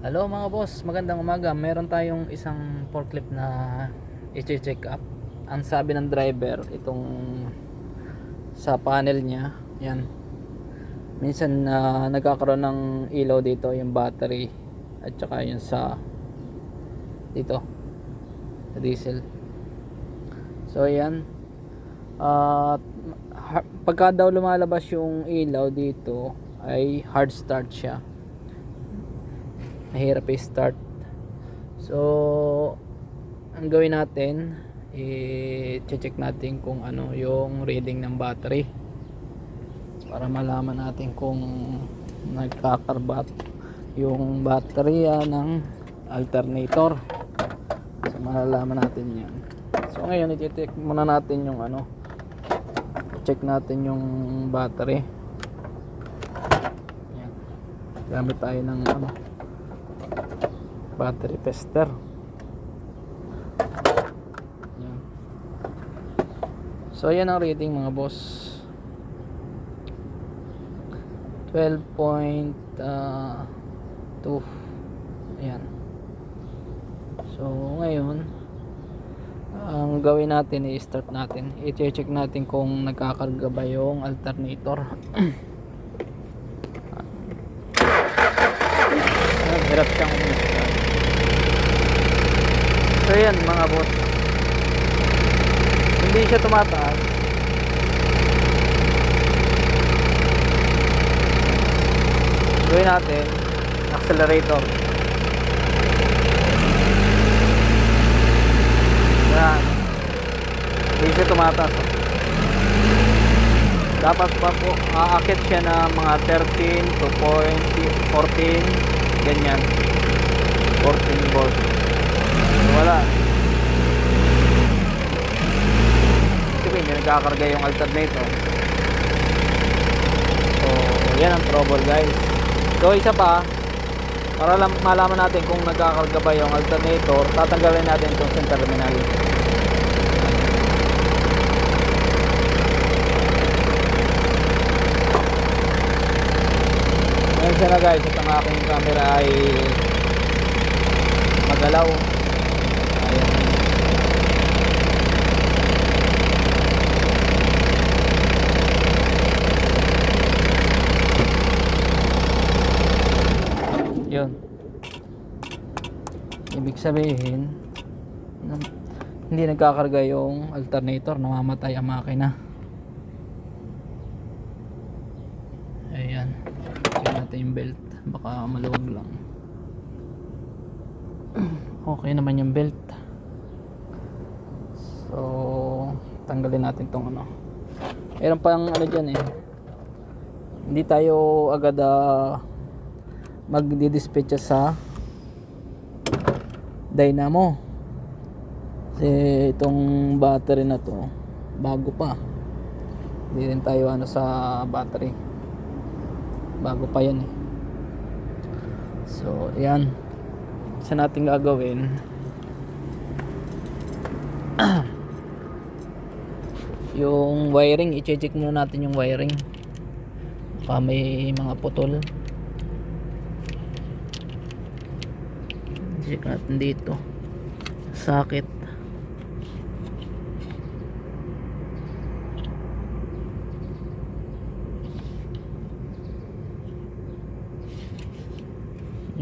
Hello mga boss, magandang umaga. Meron tayong isang forklift na i-check up. Ang sabi ng driver, itong sa panel niya, yan. Minsan na nagkakaroon ng ilaw dito, yung battery at saka yung sa dito sa diesel. So yan. At ha- pagka daw lumalabas yung ilaw dito ay hard start siya mahirap i-start so ang gawin natin i-check natin kung ano yung reading ng battery para malaman natin kung nagkakarbat yung baterya ng alternator. So malalaman natin yan so ngayon i-check muna natin yung ano. Check natin yung battery. Yan. Gamit tayo ng ano battery tester. Yan. so yan ang rating mga boss. 12.2 ayan. So ngayon ang gawin natin i-start natin. I-check natin kung nagkakarga ba yung alternator. Hirap siyang So yan mga boss. Hindi siya tumataas. Gawin natin accelerator. Yan. Hindi siya tumataas. Dapat pa po aakit siya ng mga 13 to 14 ganyan 14 volts wala. Kasi hindi nagkakarga yung alternator so yan ang trouble guys. So isa pa para lang malaman natin kung nagkakarga ba yung alternator tatanggalin natin itong sa terminal. Ngayon siya na guys at ang aking camera ay magalaw Ayan. Yun. Ibig sabihin, hindi nagkakarga yung alternator, namamatay ang makina. Ayan. Tingnan natin yung belt. Baka maluwag lang. okay naman yung belt so tanggalin natin tong ano meron pang ano dyan eh hindi tayo agad uh, magdi-dispatch sa dynamo. Kasi itong battery na to bago pa. Hindi rin tayo ano sa battery. Bago pa yan eh. So yan isa natin gagawin. Yung wiring i-check muna natin yung wiring. Baka may mga putol check natin dito sakit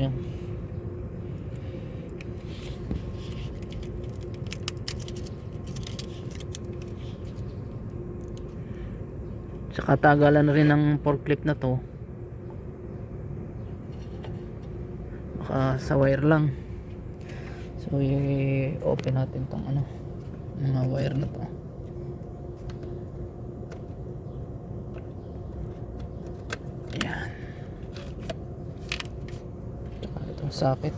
yan Tsaka tagalan rin ng forklift na to. Baka sa wire lang. So i-open natin tong ano, mga wire na to. Ayan. Tsaka itong socket.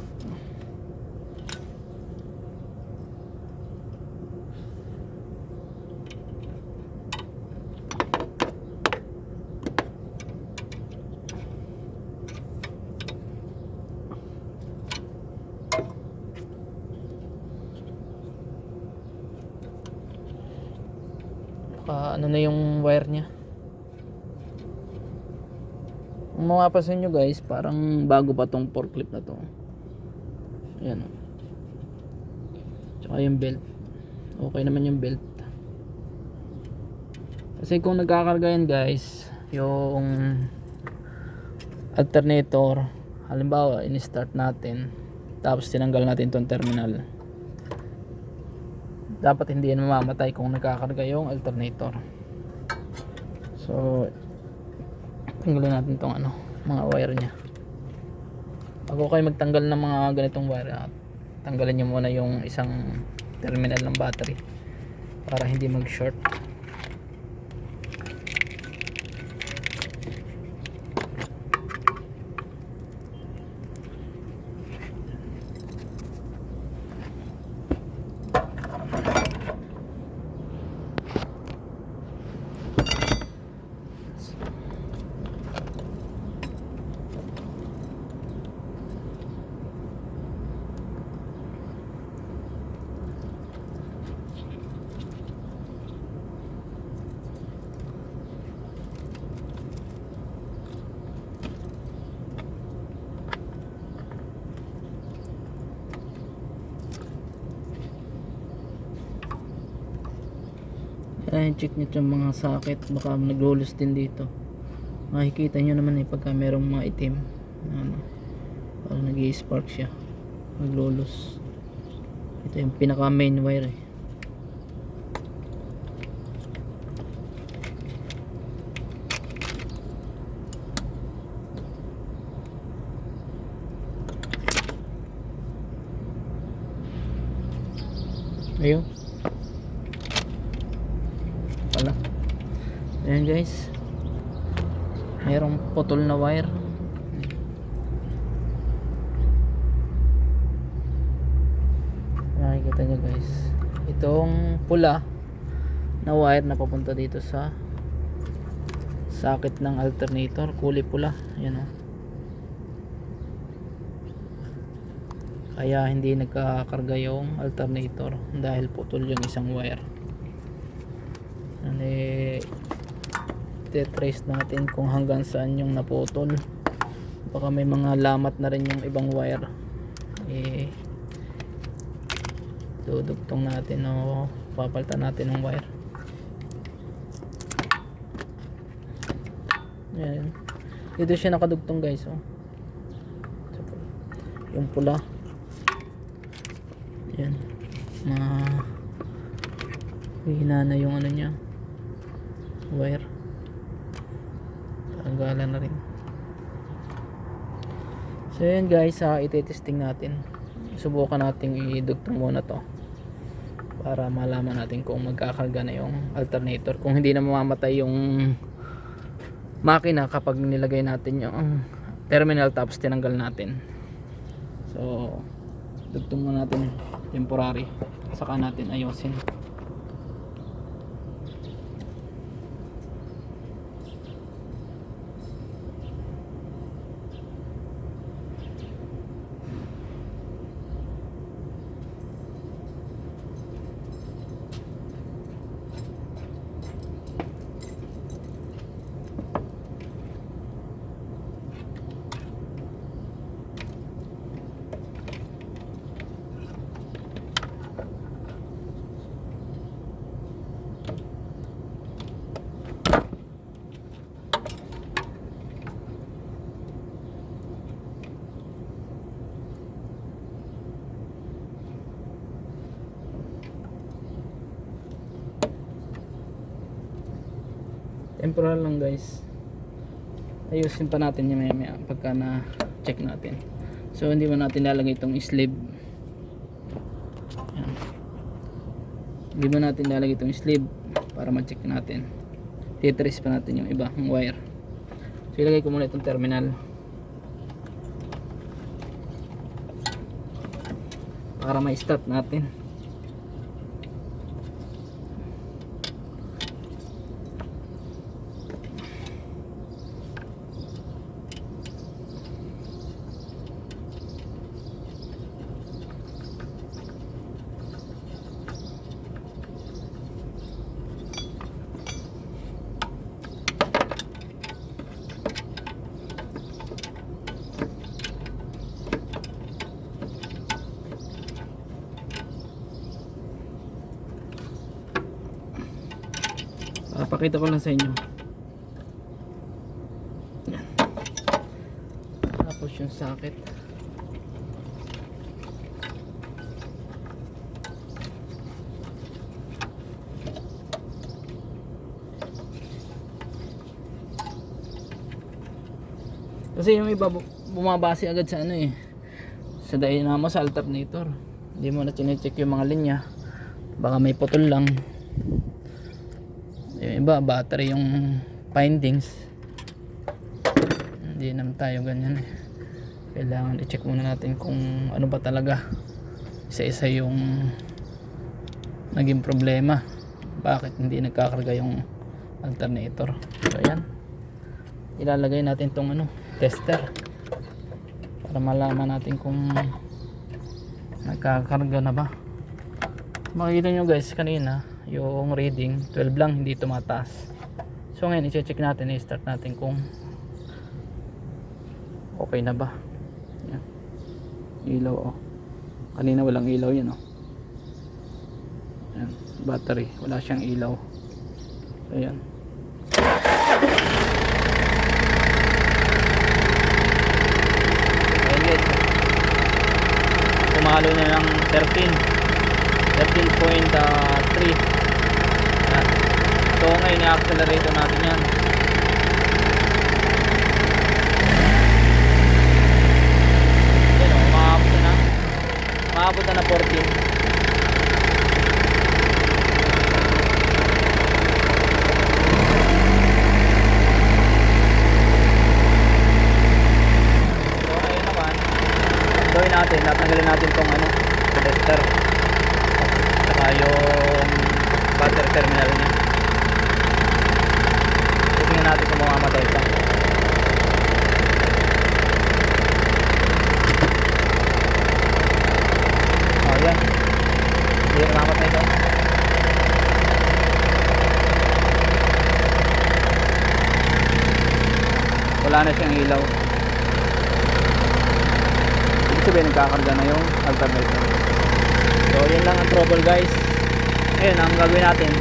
Baka ano na yung wire niya. Kung mapapansin nyo guys, parang bago pa tong forklift na to. Ayan. Tsaka yung belt. Okay naman yung belt. Kasi kung nagkakarga yan guys, yung alternator, halimbawa, in-start natin, tapos tinanggal natin tong terminal. Dapat hindi yan mamamatay kung nagkakarga yung alternator. So, tanggalin natin tong ano, mga wire niya. Bago kayo magtanggal ng mga ganitong wire, ah, tanggalin nyo muna yung isang terminal ng battery para hindi mag-short. Ayan, check nyo yung mga socket. Baka naglulos din dito. Makikita nyo naman eh pagka merong mga itim. Ano, parang nag spark siya. Naglulos. Ito yung pinaka main wire eh. Ayun. Wala. Ayan guys. Mayroong putol na wire. Nakikita nyo guys. Itong pula na wire na papunta dito sa socket ng alternator. Kulay pula. Ayan o. Kaya hindi nagkakarga yung alternator dahil putol yung isang wire. Ano eh, trace natin kung hanggang saan yung naputol. Baka may mga lamat na rin yung ibang wire. Eh, dudugtong natin o papalitan natin ng wire. Ayan. Dito siya nakadugtong guys. Oh. Yung pula. Ayan. Ma hina na yung ano niya wire tanggalan na rin so yun guys ha ititesting natin. Subukan natin idugtong muna to para malaman natin kung magkakarga na yung alternator. Kung hindi na mamamatay yung makina kapag nilagay natin yung terminal tapos tinanggal natin. So dugtong muna natin temporary. Saka natin ayusin temporal lang guys. Ayusin pa natin yung maya maya pagka na check natin. So hindi mo natin lalagay itong sleeve Yan. hindi mo natin lalagay itong sleeve para ma-check natin. Titrace pa natin yung iba yung wire. So ilagay ko muna itong terminal. Para ma-start natin Pakita ko lang sa inyo. Yan. Tapos yung socket. Kasi yung iba bu- bumabase agad sa ano eh. Sa dynamo sa alternator. Hindi mo na chinecheck yung mga linya. Baka may putol lang. Iba battery yung findings. Hindi naman tayo ganyan eh. Kailangan i-check muna natin kung ano ba talaga isa-isa yung naging problema. Bakit hindi nagkakarga yung alternator. So ayan. Ilalagay natin tong ano, tester para malaman natin kung nagkakarga na ba makikita nyo guys kanina yung reading 12 lang hindi tumataas so ngayon i-check natin i-start natin kung okay na ba yan. ilaw oh kanina walang ilaw yan oh yan. battery wala siyang ilaw ayan. Pumalo na ng 13. 13.3. Yan. So ngayon i-accelerate natin yan. Yan o, umaabot na. Umaabot na na 14. So ngayon naman, ang gawin natin, tatanggalin natin tong ano, tester. Yung battery terminal niya. Tingnan natin kung mamamatay pa. Oh, yan. Hindi na mamamatay to. Wala na siyang ilaw. Ibig sabihin nagkakarga na yung alternator. So yun lang ang trouble guys. Ayun ang gagawin natin.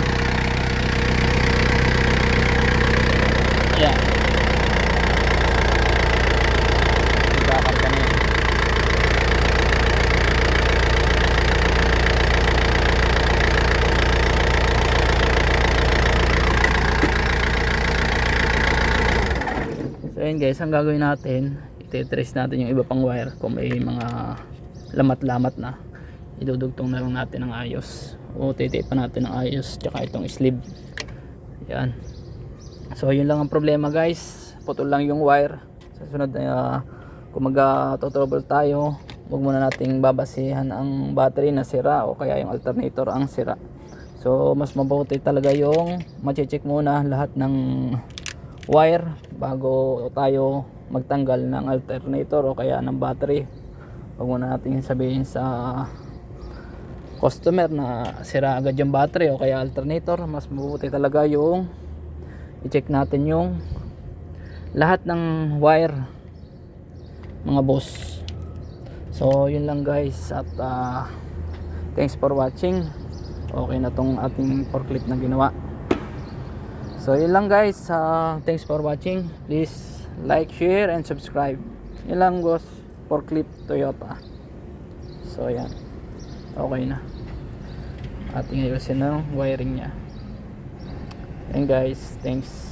Ayan. Nagkakarga na yun. So ayun guys, ang gagawin natin, ititrace natin yung iba pang wire kung may mga lamat-lamat na. Idudugtong na lang natin ng ayos. O titipan natin ng ayos tsaka itong sleeve. Yan. So yun lang ang problema guys. Putol lang yung wire. Sa sunod na uh, kung mag-trouble tayo, huwag muna nating babasihan ang battery na sira o kaya yung alternator ang sira. So mas mabuti talaga yung mache-check muna lahat ng wire bago tayo magtanggal ng alternator o kaya ng battery huwag muna natin sabihin sa customer na sira agad yung battery o kaya alternator mas mabuti talaga yung i-check natin yung lahat ng wire mga boss so yun lang guys at ah, thanks for watching okay na tong ating forklift na ginawa So yun lang guys. Uh, thanks for watching. Please like, share, and subscribe. Yun lang boss. For clip Toyota. So yan. Okay na. Ating ayusin na yung wiring niya. Yan guys. Thanks.